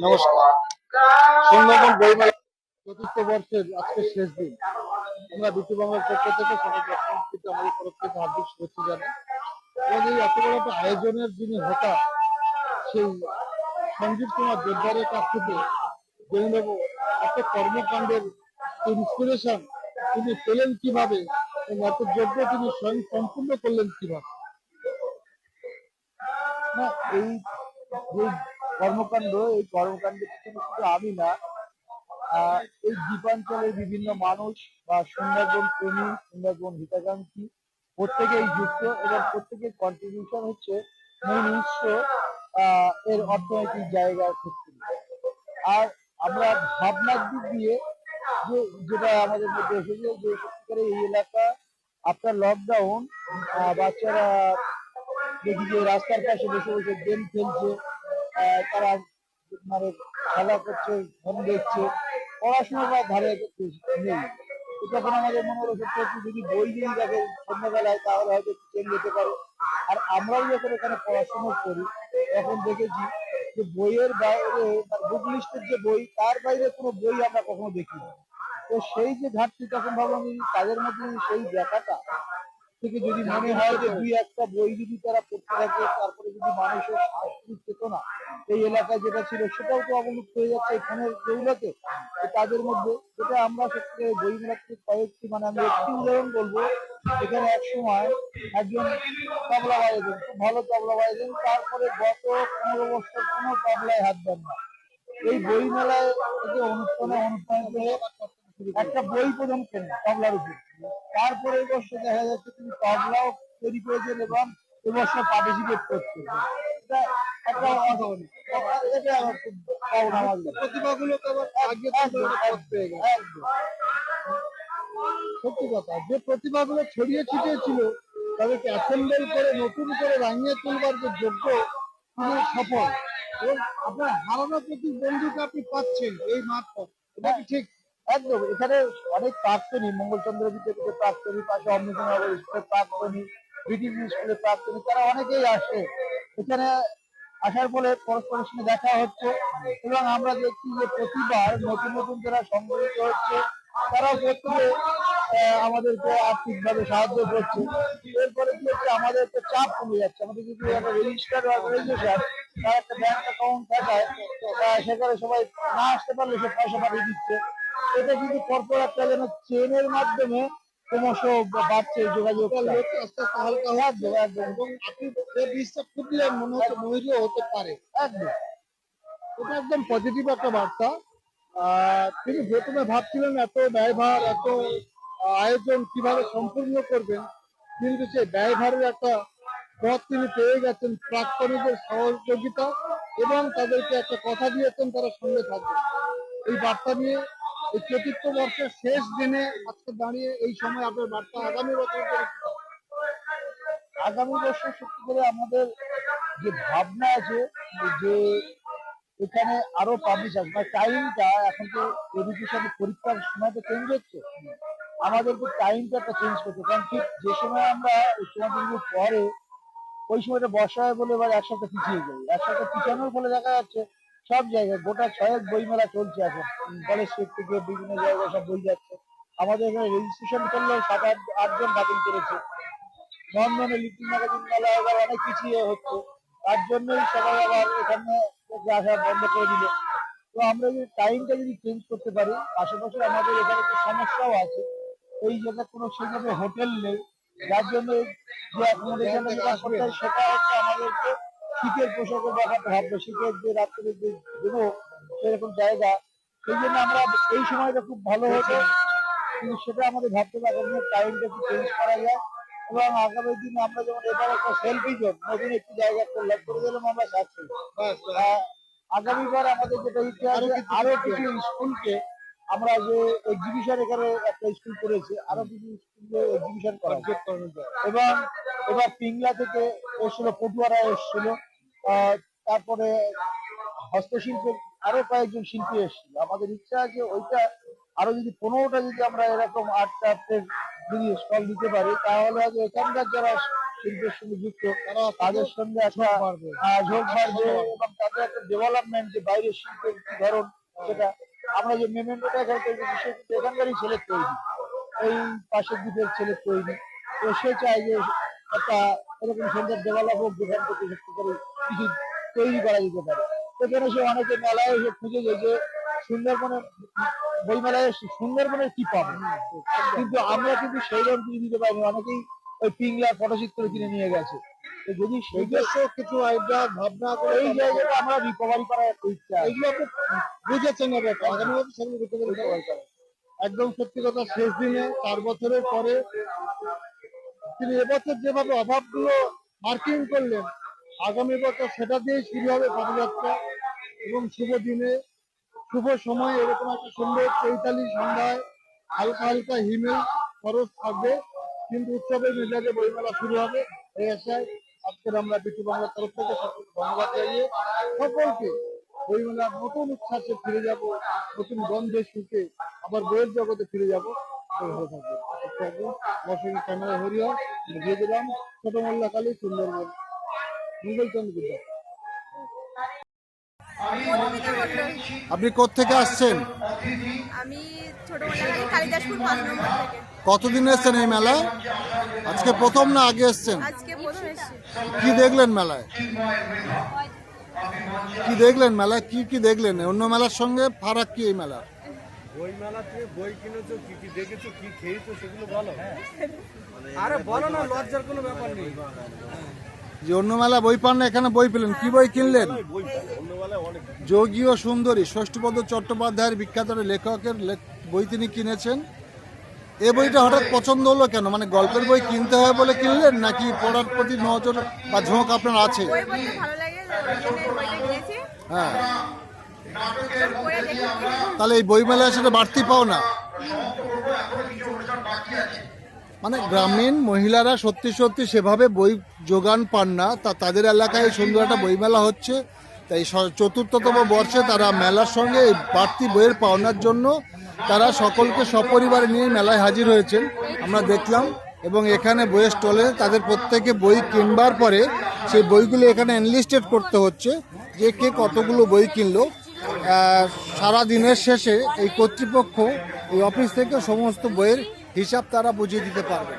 নমস্কার। শেষ দিন। একটা আয়োজনের যিনি হতা সেই সঞ্জীব কুমার জোরদারের কাছ থেকে জেনে এত কর্মকাণ্ডের ইন্সপিরেশন তিনি পেলেন কীভাবে এত যোগ্য তিনি স্বয়ং সম্পূর্ণ করলেন কীভাবে? এই কর্মকাণ্ড, এই কর্মকাণ্ডের পিছনে শুধু আমি না এই দ্বীপাঞ্চলের বিভিন্ন মানুষ বা সুন্দরবন প্রেমী, সুন্দরবন হিতাকাঙ্ক্ষী, প্রত্যেকেই যুক্ত এবং প্রত্যেকের কন্ট্রিবিউশন হচ্ছে মূল উৎস এর অর্থনৈতিক জায়গার ক্ষেত্রে। আর আমরা ভাবনার দিক দিয়ে যে, যেটা আমাদের মধ্যে এসেছে যে, সত্যিকারে এই এলাকা আপনার লকডাউন বাচ্চারা দেখি যে রাস্তার পাশে বসে বসে গেম খেলছে তারা মানে খেলা করছে ফোন দেখছে পড়াশোনার ধারে নেই। তখন আমাদের মনে হলো সত্যি যদি বই যদি দেখে সন্ধ্যাবেলায়, তাহলে হয়তো ট্রেন যেতে পারে। আর আমরাও যখন এখানে পড়াশোনা করি এখন দেখেছি যে বইয়ের বাইরে বুক লিস্টের যে বই, তার বাইরে কোনো বই আমরা কখনো দেখিনি। তো সেই যে ঘাটতি, তখন ভাবলাম তাদের মধ্যে সেই দেখাটা থেকে যদি মনে হয় যে দুই একটা বই যদি তারা পড়তে থাকে, তারপরে যদি মানুষের সাংস্কৃতিক চেতনা এই এলাকায় যেটা ছিল সেটাও তো অবলুপ্ত হয়ে যাচ্ছে এই ফোনের দৌলতে তাদের মধ্যে যেটা আমরা সত্যি বই মেলা কয়েকটি মানে আমি একটি উদাহরণ বলব। এখানে এক সময় একজন তবলা বাজাতেন, খুব ভালো তবলা বাজাতেন, তারপরে গত পনেরো বছর কোনো তবলায় হাত দেন না। এই বই মেলায় থেকে অনুষ্ঠানে অনুষ্ঠানে একটা বই প্রদান করেন তবলার উপর। তারপরে এবছর দেখা যাচ্ছে তিনি তবলাও তৈরি করেছেন এবং এবছর পার্টিসিপেট করছেন এটা একটা অসাধারণ। এটা খুব পাওনা আমার কাছে। প্রতিভাগুলোকে আগে পেয়ে একদম। সত্যি কথা যে প্রতিভাগুলো ছড়িয়ে ছিটিয়ে ছিল তাদেরকে অ্যাসেম্বল করে নতুন করে রাঙিয়ে তুলবার যে যোগ্য তিনি সফল এবং আপনার হারানো প্রতিদ্বন্দ্বীকে আপনি পাচ্ছেন এই মারফত এটা কি ঠিক একদম, এখানে অনেক প্রাক্তনী মঙ্গলচন্দ্র বিদ্যাপীঠের প্রাক্তনী পাশে অমৃতনগর স্কুলের প্রাক্তনী ব্রিটিশ স্কুলের প্রাক্তনী তারা অনেকেই আসে। এখানে আসার ফলে পরস্পরের সঙ্গে দেখা হচ্ছে এবং আমরা দেখছি যে প্রতিবার নতুন নতুন যারা সংগঠিত হচ্ছে, তারাও প্রত্যেকে আমাদেরকে আর্থিকভাবে সাহায্য করছে। এরপরে কি হচ্ছে, আমাদের একটা চাপ কমে যাচ্ছে। আমাদের যদি একটা রেজিস্টার্ড অর্গানাইজেশন তার একটা ব্যাংক অ্যাকাউন্ট থাকায় সেখানে সবাই না আসতে পারলে সে পয়সা পাঠিয়ে দিচ্ছে। এটা কিন্তু পরপর একটা যেন চেনের মাধ্যমে ক্রমশ বাড়ছে যোগাযোগ মনে হচ্ছে মহিলা হতে পারে। একদম। এটা একদম পজিটিভ একটা বার্তা। তিনি প্রথমে ভাবছিলেন এত ব্যয়ভার এত আয়োজন কীভাবে সম্পূর্ণ করবেন কিন্তু সেই ব্যয়ভারের একটা পথ তিনি পেয়ে গেছেন প্রাক্তনীদের সহযোগিতা এবং তাদেরকে একটা কথা দিয়েছেন তারা সঙ্গে থাকবে এই বার্তা নিয়ে এই চতুর্থ বর্ষের শেষ দিনে আজকে দাঁড়িয়ে এই সময় আপনার বার্তা আগামী বছর আগামী বছর সত্যি করে আমাদের যে ভাবনা আছে, যে এখানে আরও পাবলিশ আসবে টাইমটা এখন তো এডুকেশনের পরীক্ষার সময় তো চেঞ্জ হচ্ছে। আমাদেরকে টাইমটা একটা চেঞ্জ করতে কারণ ঠিক যে সময় আমরা ওই সময়টুকু পরে, ওই সময়টা বর্ষা হয় বলে এবার এক সপ্তাহ পিছিয়ে যাই। এক সপ্তাহ পিছানোর ফলে দেখা যাচ্ছে সব জায়গায়, গোটা ছয়েক বইমেলা চলছে এখন। কলেজ স্ট্রিট থেকে বিভিন্ন জায়গায় সব বই যাচ্ছে। আমাদের এখানে রেজিস্ট্রেশন করলেও সাত আট আটজন বাতিল করেছে। নন্দনে লিটিল ম্যাগাজিন মেলা এবার অনেক পিছিয়ে হচ্ছে। তার জন্যই সবাই আবার এখানে আসা বন্ধ করে দিল। তো আমরা যদি টাইমটা যদি চেঞ্জ করতে পারি, আশেপাশে আমাদের এখানে একটু সমস্যাও আছে। এই জায়গায় কোনো সেভাবে হোটেল নেই। যার জন্য যে অ্যাকোমোডেশন সেটা হচ্ছে আমাদেরকে শীতের পোশাকও দেখাতে হবে শীতের যে রাত্রে যে দেবো সেরকম জায়গা। সেই জন্য আমরা এই সময়টা খুব ভালো হতো কিন্তু সেটা আমাদের ভাবতে আগামী টাইমটা একটু চেঞ্জ করা যায়। এবং আগামী দিনে আমরা যেমন এবার একটা সেলফি জোন নতুন একটি জায়গা করলাম করে দিলাম আমরা সাকসেস আগামীবার আমাদের যেটা ইচ্ছে আছে আরও কিছু স্কুলকে আমরা যে এক্সিবিশন এখানে একটা স্কুল করেছে আরও কিছু স্কুলে এক্সিবিশন করা এবং এবার পিংলা থেকে এসেছিল পটুয়ারা এসেছিল। তারপরে হস্তশিল্পের আরও কয়েকজন শিল্পী এসেছিল। আমাদের ইচ্ছা আছে ওইটা আরও যদি পনেরোটা যদি আমরা এরকম আর্ট ক্রাফটের যদি স্টল দিতে পারি তাহলে হয়তো এখানকার যারা শিল্পের সঙ্গে যুক্ত তারা তাদের সঙ্গে একটা ঝোঁক বাড়বে। এবং তাদের একটা ডেভেলপমেন্ট যে বাইরের শিল্পের কি ধরন সেটা আমরা যে মেমেন্টোটা এখানে তৈরি করছি সে কিন্তু এখানকারই ছেলে তৈরি। এই পাশের দ্বীপের ছেলে তৈরি। তো সে চায় যে একটা এরকম সুন্দর ডেভেলপ হোক যেখান থেকে করে কিছু তৈরি করা যেতে পারে। সেখানে সে অনেকে মেলায় এসে খুঁজে যায় যে সুন্দরবনের বই মেলায় এসে সুন্দরবনের কি পাবে? কিন্তু আমরা কিন্তু সেই রকম কিছু দিতে পারিনি। অনেকেই ওই পিংলা ফটোচিত্র কিনে নিয়ে গেছে। তো যদি সেইটা নিজস্ব কিছু আইডিয়া ভাবনা করে এই জায়গাটা আমরা রিকভারি করার একটা ইচ্ছা। এগুলো আপনি বুঝেছেন ব্যাপার। আগামী বছর সেগুলো রিকভারি করা। একদম সত্যি কথা শেষ দিনে চার বছরের পরে তিনি এবছর যেভাবে অভাবগুলো মার্কিং করলেন আগামী বছর সেটা দিয়েই শুরু হবে পদযাত্রা এবং শুভ দিনে শুভ সময় এরকম একটা সুন্দর চৈতালি সন্ধ্যায় হালকা হালকা হিমেল খরচ থাকবে। কিন্তু উৎসবের মেজাজে বইমেলা শুরু হবে। এই আশায় আজকের আমরা বিটু বাংলার তরফ থেকে ধন্যবাদ জানিয়ে সকলকে বইমেলার নতুন উচ্ছ্বাসে ফিরে যাব, নতুন গন্ধে সুখে আবার বইয়ের জগতে ফিরে যাব। ভালো থাকবেন আমার সঙ্গে ক্যামেরা হরিয়া দিয়ে দিলাম ছোট মোল্লা কালী সুন্দরবন। আপনি কোত্থেকে আসছেন? আমি ছোটবেলায় কালিদাসপুর পাঁচ নম্বর থেকে। কতদিন এসছেন এই মেলায়? আজকে প্রথম না আগে এসছেন? আজকে প্রথম এসেছি। কি দেখলেন মেলায়? কি দেখলেন মেলায়? কি কি দেখলেন? অন্য মেলার সঙ্গে ফারাক কি এই মেলা বই মেলাতে বই কিনেছো কি কি দেখেছ কি খেয়েছো সেগুলো বলো। আরে বলো না লজ্জার কোনো ব্যাপার নেই। যে অন্য মেলা বই পান না এখানে বই পেলেন। কি বই কিনলেন? যোগী ও সুন্দরী ষষ্ঠপদ চট্টোপাধ্যায়ের বিখ্যাত লেখকের লেখ- বই তিনি কিনেছেন। এই বইটা হঠাৎ পছন্দ হলো কেন? মানে গল্পের বই কিনতে হয় বলে কিনলেন নাকি পড়ার প্রতি নজর বা ঝোঁক আপনার আছে? হ্যাঁ। তাহলে এই বইমেলায় সেটা বাড়তি পাও না। মানে গ্রামীণ মহিলারা সত্যি সত্যি সেভাবে বই যোগান পান না। তা তাদের এলাকায় সুন্দর একটা বইমেলা হচ্ছে। তাই চতুর্থতম বর্ষে তারা মেলার সঙ্গে এই বাড়তি বইয়ের পাওনার জন্য তারা সকলকে সপরিবারে নিয়ে মেলায় হাজির হয়েছেন। আমরা দেখলাম এবং এখানে বইয়ের স্টলে তাদের প্রত্যেকে বই কিনবার পরে সেই বইগুলো এখানে এনলিস্টেড করতে হচ্ছে যে কে কতগুলো বই কিনলো। সারা দিনের শেষে এই কর্তৃপক্ষ এই অফিস থেকে সমস্ত বইয়ের হিসাব তারা বুঝিয়ে দিতে পারবে।